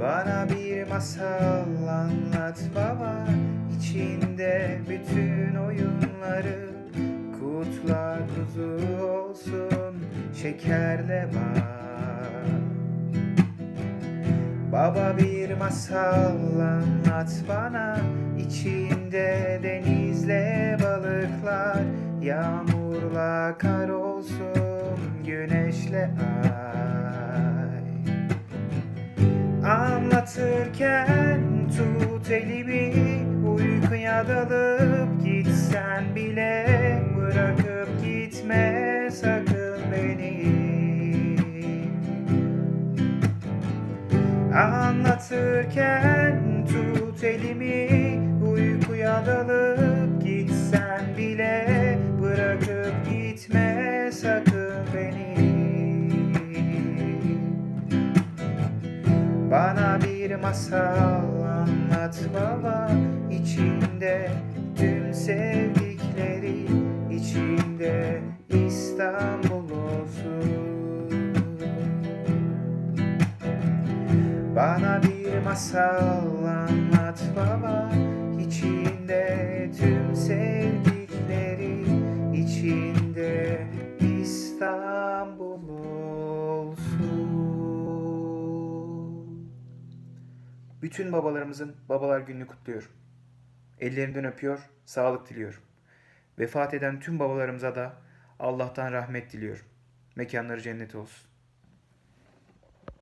Bana bir masal anlat baba. İçinde bütün oyunları Kurtlar kuzu olsun şekerle var Baba bir masal anlat bana. İçinde denizle balıklar Yağmurla kar olsun güneşle ay Anlatırken tut elimi Uykuya dalıp gitsen bile Bırakıp gitme sakın beni. Anlatırken masal anlat baba içinde tüm sevdikleri içinde İstanbul olsun. Bana bir masal anlat baba içinde tüm sevdikleri içinde İstanbul bütün babalarımızın babalar gününü kutluyorum. Ellerinden öpüyor, sağlık diliyorum. Vefat eden tüm babalarımıza da Allah'tan rahmet diliyorum. Mekanları cennet olsun.